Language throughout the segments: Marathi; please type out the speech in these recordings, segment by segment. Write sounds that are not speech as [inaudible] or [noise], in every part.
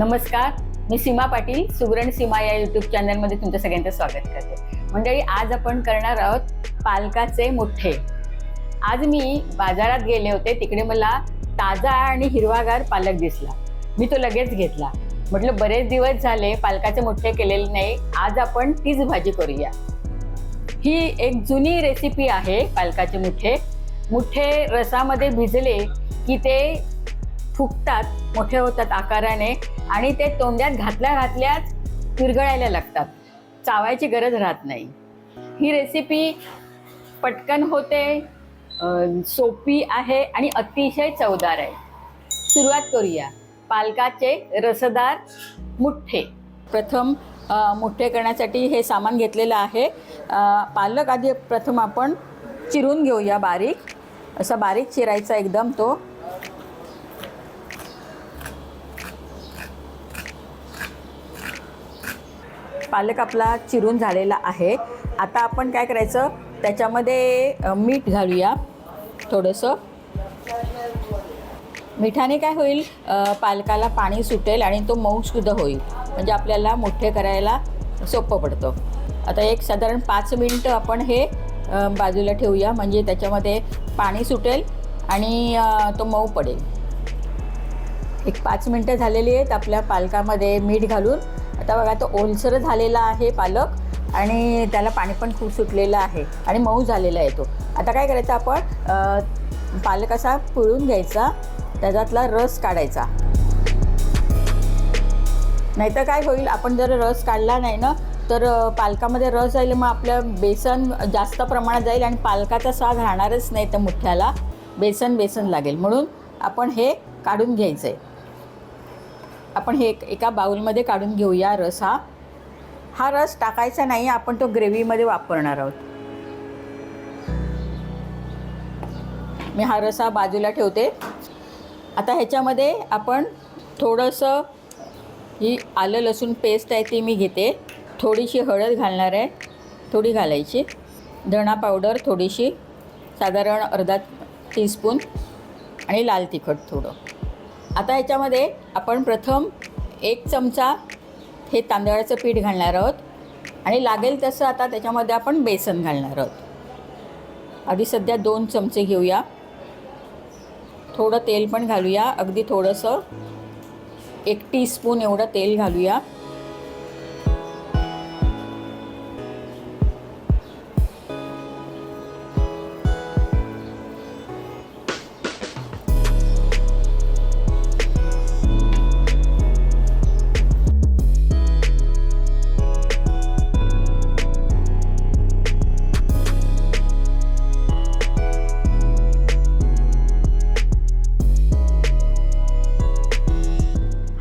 नमस्कार मी सीमा पाटील सुवर्ण सीमा या युट्यूब चॅनलमध्ये तुमच्या सगळ्यांचं स्वागत करते. मंडळी आज आपण करणार आहोत पालकाचे मुठ्ठे आज मी बाजारात गेले होते तिकडे मला ताजा आणि हिरवागार पालक दिसला. मी तो लगेच घेतला. म्हटलं बरेच दिवस झाले पालकाचे मुठ्ठे केलेले नाही आज आपण तीच भाजी करूया. ही एक जुनी रेसिपी आहे पालकाचे मुठ्ठे मुठ्ठे रसामध्ये भिजले की ते फुगतात मोठे होतात आकाराने आणि ते तोंड्यात घातल्या घातल्याच विरघळायला लागतात. चावायची गरज राहत नाही. ही रेसिपी पटकन होते सोपी आहे आणि अतिशय चवदार आहे. सुरुवात करूया. पालकाचे रसदार मुठ्ठे. प्रथम मुठ्ठे करण्यासाठी हे सामान घेतलेलं आहे. पालक आधी प्रथम आपण चिरून घेऊया बारीक. असा बारीक चिरायचा एकदम तो. पालक आपला चिरून झालेला आहे. आता आपण काय करायचं? त्याच्यामध्ये मीठ घालूया. थोडंसं. मिठाने काय होईल? पालकाला पाणी सुटेल आणि तो मऊसुद्धा होईल. म्हणजे आपल्याला मोठे करायला सोपं पडतं. आता एक साधारण पाच मिनटं आपण हे बाजूला ठेवूया. म्हणजे त्याच्यामध्ये पाणी सुटेल आणि तो मऊ पडेल. एक पाच मिनटं झालेली आहेत आपल्या पालकामध्ये मीठ घालून. आता बघा तो ओलसर झालेला आहे पालक आणि त्याला पाणी पण खूप सुटलेलं आहे आणि मऊ झालेला आहे तो. आता काय करायचं आपण पालक असा पिळून घ्यायचा त्याच्यातला रस काढायचा. नाहीतर काय होईल आपण जर रस काढला नाही ना तर पालकामध्ये रस जाईल मग आपलं बेसन जास्त प्रमाणात जाईल आणि पालकाचा स्वाद राहणारच नाही तर मुठ्ठ्याला. बेसन बेसन लागेल. म्हणून आपण हे काढून घ्यायचं आहे आपण हे एक एका बाऊलमध्ये काढून घेऊया रस हा. हा रस टाकायचा नाही आपण तो ग्रेव्हीमध्ये वापरणार आहोत. मी हा रसा बाजूला ठेवते. आता ह्याच्यामध्ये आपण थोडंसं ही आलं लसूण पेस्ट आहे ती मी घेते. थोडीशी हळद घालणार आहे. थोडी घालायची. धणा पावडर थोडीशी. साधारण अर्धा टीस्पून आणि लाल तिखट थोडं. आता याच्यामध्ये आपण प्रथम एक चमचा हे तांदळाचं पीठ घालणार आहोत. आणि लागेल तसं आता त्याच्यामध्ये आपण बेसन घालणार आहोत. आधी सध्या दोन चमचे घेऊया. थोडं तेल पण घालूया. अगदी थोडंसं एक टीस्पून एवढं तेल घालूया.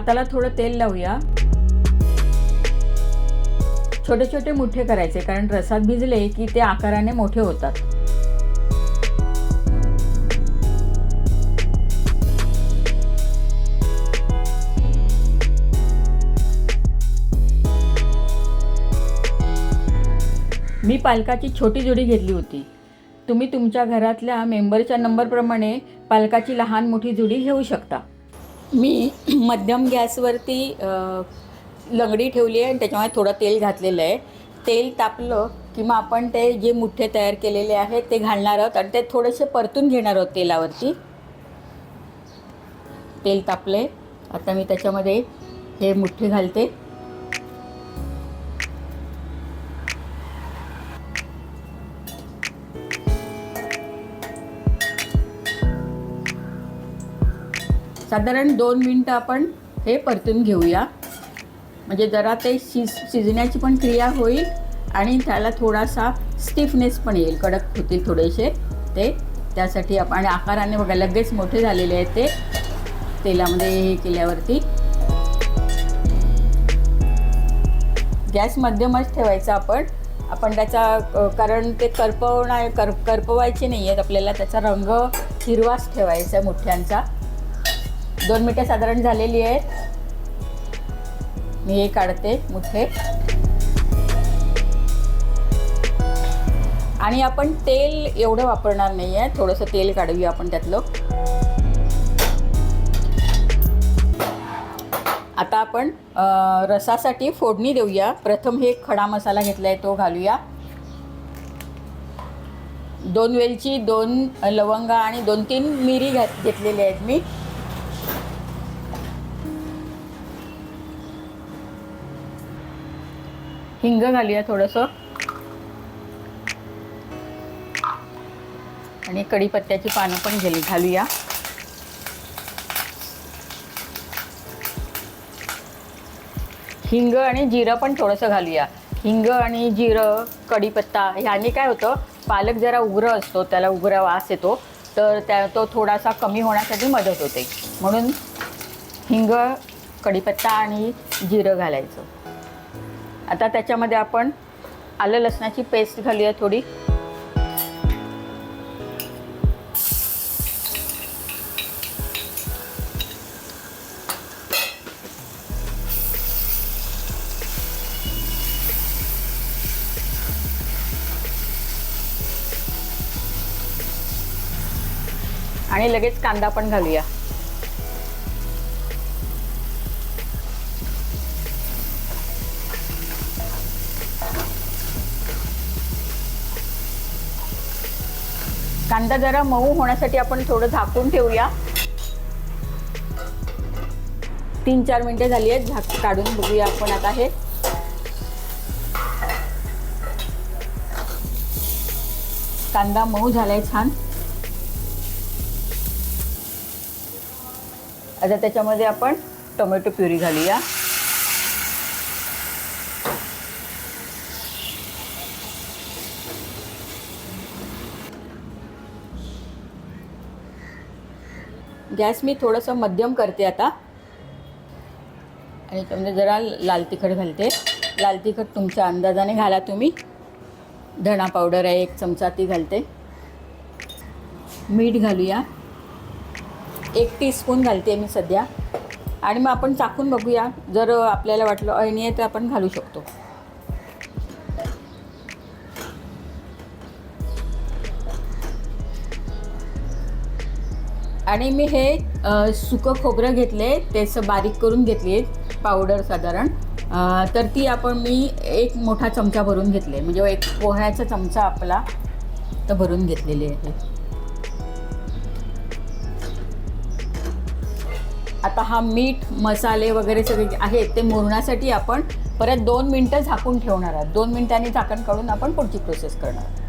हाताला थोडं तेल लावूया. छोटे छोटे मुठे करायचे कारण रसात भिजले की ते आकाराने मोठे होतात. मी पालकाची छोटी जोडी घेतली होती. तुम्ही तुमच्या घरातल्या मेंबरच्या नंबरप्रमाणे पालकाची लहान मोठी जुडी घेऊ शकता. मी [clears throat] मध्यम गॅसवरती लंगडी ठेवली आहे आणि त्याच्यामध्ये थोडं तेल घातलेलं आहे. तेल तापलं की मग आपण ते जे मुठ्ठे तयार केलेले आहेत ते घालणार आहोत आणि ते थोडेसे परतून घेणार आहोत तेलावरती. तेल तापले आता मी त्याच्यामध्ये हे मुठ्ठे घालते. साधारण दोन मिनटं आपण हे परतून घेऊया. म्हणजे जरा ते शिज शिजण्याची पण क्रिया होईल आणि त्याला थोडासा स्टिफनेस पण येईल कडक होतील थोडेसे. ते त्यासाठी आपण आणि आकाराने बघा लगेच मोठे झालेले आहेत ते. तेलामध्ये हे केल्यावरती. गॅस मध्यमच ठेवायचा आपण. आपण त्याचा कारण ते करपवणार कर करपवायचे नाही आहेत आपल्याला त्याचा रंग हिरवाच ठेवायचा मोठ्यांचा मुठ्यांचा. दोन मिनटं साधारण झालेली आहेत. मी हे काढते मुठे आणि आपण तेल एवढं वापरणार नाही आहे थोडंसं तेल काढूया आपण त्यातलं. आता आपण रसासाठी फोडणी देऊया. प्रथम हे खडा मसाला घेतला आहे तो घालूया. दोन वेलची दोन लवंगा आणि दोन तीन मिरी घात घेतलेले आहेत मी. हिंग घालूया थोडंसं. आणि कढीपत्त्याची पानं पण गेली घालूया. हिंग आणि जिरं पण थोडंसं घालूया. हिंग आणि जिरं कढीपत्ता ह्याने काय होतं पालक जरा उग्र असतो त्याला उग्र वास येतो तर त्या तो थोडासा कमी होण्यासाठी मदत होते. म्हणून हिंग कढीपत्ता आणि जिरं घालायचं. आता त्याच्यामध्ये आपण आलं लसणाची पेस्ट घालूया थोडी. आणि लगेच कांदा पण घालूया. कांदा जरा मऊ होण्यासाठी आपण थोडं झाकून ठेवूया. तीन चार मिनिटे झाली आहेत झाक काढून बघूया आपण आता हे. कांदा मऊ झालाय छान. आता त्याच्यामध्ये आपण टोमॅटो प्युरी घालूया. गॅस मी थोडंसं मध्यम करते आता. आणि त्यामध्ये म्हणजे जरा लाल तिखट घालते. लाल तिखट तुमच्या अंदाजाने घाला तुम्ही. धणा पावडर आहे एक चमचा ती घालते. मीठ घालूया. एक टीस्पून घालते मी सध्या. आणि मग आपण चाकून बघूया. जर आपल्याला वाटलं अळणी आहे तर आपण घालू शकतो. आणि मी हे सुकं खोबरं घेतले तेच बारीक करून घेतली आहे पावडर साधारण. तर ती आपण मी एक मोठा चमचा भरून घेतले. म्हणजे एक पोह्याचा चमचा आपला तर भरून घेतलेली आहे. आता हा मीठ मसाले वगैरे सगळे आहेत ते मुरण्यासाठी आपण परत दोन मिनटं झाकून ठेवणार आहोत. दोन मिनटांनी झाकण काढून आपण पुढची प्रोसेस करणार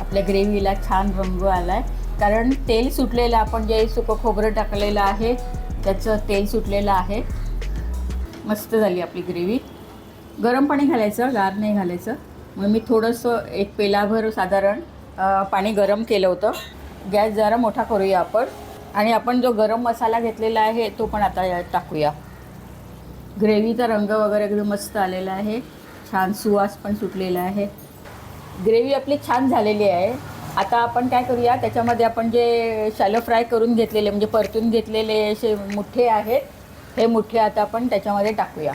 आपल्या ग्रेव्हीला छान रंग आला आहे कारण तेल सुटलेलं आपण जे सुकं खोबरं टाकलेलं आहे त्याचं तेल सुटलेलं आहे. मस्त झाली आपली ग्रेव्ही. गरम पाणी घालायचं गार नाही घालायचं. मग मी थोडंसं एक पेलाभर साधारण पाणी गरम केलं होतं. गॅस जरा मोठा करूया आपण. आणि आपण जो गरम मसाला घेतलेला आहे तो पण आता यात टाकूया. ग्रेव्हीचा रंग वगैरे एकदम मस्त आलेला आहे. छान सुवास पण सुटलेला आहे. ग्रेव्ही आपली छान झालेली आहे. आता आपण काय करूया त्याच्यामध्ये आपण जे शॅलो फ्राय करून घेतलेले म्हणजे परतून घेतलेले असे मुठ्ठे आहेत हे मुठ्ठे आता आपण त्याच्यामध्ये टाकूया.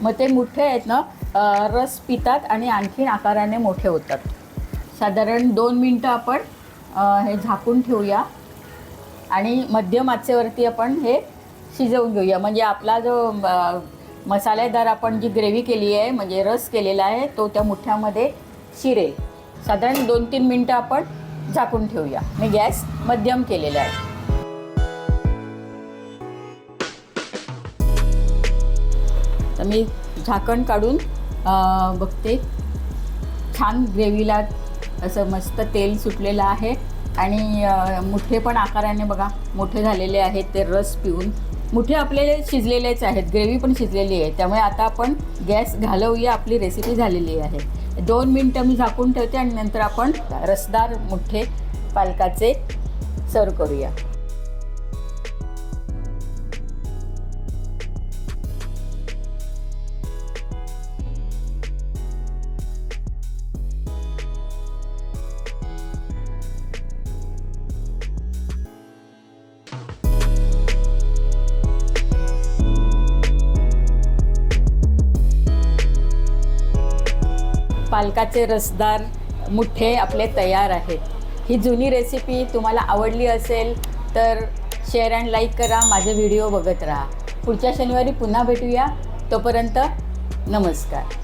मग ते मुठ्ठे आहेत ना रस पितात आणि आणखीन आकाराने मोठे होतात. साधारण दोन मिनटं आपण हे झाकून ठेवूया. आणि मध्यम आचेवरती आपण हे शिजवून घेऊया. म्हणजे आपला जो मसालेदार आपण जी ग्रेव्ही केली आहे म्हणजे रस केलेला आहे तो त्या मुठ्यामध्ये शिरेल. साधारण दोन तीन मिनटं आपण झाकून ठेवूया. मी गॅस मध्यम केलेला आहे. तर मी झाकण काढून बघते. छान ग्रेव्हीला असं मस्त तेल सुटलेलं आहे. आणि मुठे पण आकाराने बघा मोठे झालेले आहेत ते रस पिऊन. मुठे आपले शिजलेलेच आहेत ग्रेव्ही पण शिजलेली आहे. त्यामुळे आता आपण गॅस घालवूया आपली रेसिपी झालेली आहे. दोन मिनटं मी झाकून ठेवते आणि नंतर आपण रसदार मुठे पालकाचे सर्व करूया. पालकाचे रसदार मुठ्ठे आपले तयार आहेत. ही जुनी रेसिपी तुम्हाला आवडली असेल तर शेअर अँड लाईक करा माझे व्हिडिओ बघत राहा. पुढच्या शनिवारी पुन्हा भेटूया. तोपर्यंत नमस्कार.